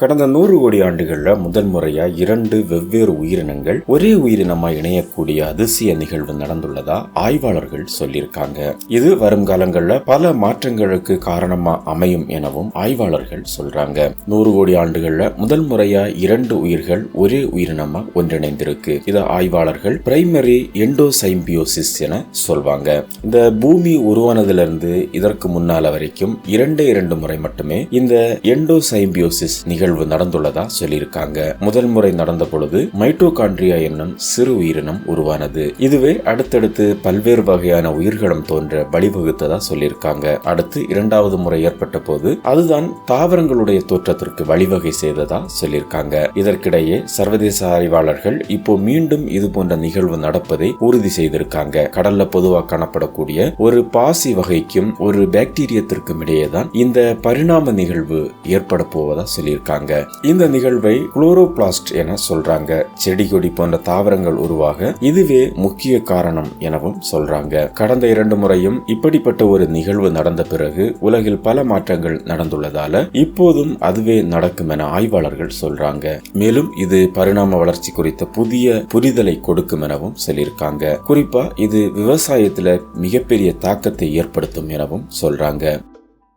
கடந்த நூறு கோடி ஆண்டுகளில் முதல் முறையாக இரண்டு வெவ்வேறு உயிரினங்கள் ஒரே உயிரினமாக இணையக்கூடிய அதிசய நிகழ்வு நடந்துள்ளதா ஆய்வாளர்கள் சொல்லியிருக்காங்க. இது வரும் காலங்களில் பல மாற்றங்களுக்கு காரணமா அமையும் எனவும் ஆய்வாளர்கள் சொல்றாங்க. நூறு கோடி ஆண்டுகளில் முதல் முறையா இரண்டு உயிர்கள் ஒரே உயிரினமா ஒன்றிணைந்திருக்கு. இதை ஆய்வாளர்கள் பிரைமரி எண்டோசைம்பியோசிஸ் என சொல்வாங்க. இந்த பூமி உருவானதிலிருந்து இதற்கு முன்னால வரைக்கும் இரண்டே இரண்டு முறை மட்டுமே இந்த எண்டோசைம்பியோசிஸ் நிகழ்வு நடந்துள்ளதா சொல்லியிருக்காங்க. முதல் முறை நடந்த பொழுது மைட்டோகாண்ட்ரியா என்னும் சிறு உயிரினம் உருவானது. இதுவே அடுத்தடுத்து பல்வேறு வகையான உயிர்களும் தோன்ற வழிவகுத்ததா சொல்லியிருக்காங்க. அடுத்து இரண்டாவது முறை ஏற்பட்ட போது அதுதான் தாவரங்களுடைய தோற்றத்திற்கு வழிவகை செய்ததா சொல்லியிருக்காங்க. இதற்கிடையே சர்வதேச ஆய்வாளர்கள் இப்போ மீண்டும் இது போன்ற நிகழ்வு நடப்பதை உறுதி செய்திருக்காங்க. கடல்ல பொதுவாக காணப்படக்கூடிய ஒரு பாசி வகைக்கும் ஒரு பாக்டீரியத்திற்கும் இடையேதான் இந்த பரிணாம நிகழ்வு ஏற்பட போவதா சொல்லியிருக்காங்க. இந்த நிகழ்வை குளோரோபிளாஸ்ட் என சொல்றாங்க. செடி கொடி போன்ற தாவரங்கள் உருவாக இதுவே முக்கிய காரணம் எனவும் சொல்றாங்க. கடந்த இரண்டு முறையும் இப்படிப்பட்ட ஒரு நிகழ்வு நடந்த பிறகு உலகில் பல மாற்றங்கள் நடந்துள்ளதால இப்போதும் அதுவே நடக்கும் என ஆய்வாளர்கள் சொல்றாங்க. மேலும் இது பரிணாம வளர்ச்சி குறித்த புதிய புரிதலை கொடுக்கும் எனவும் சொல்லியிருக்காங்க. குறிப்பா இது விவசாயத்துல மிகப்பெரிய தாக்கத்தை ஏற்படுத்தும் எனவும் சொல்றாங்க.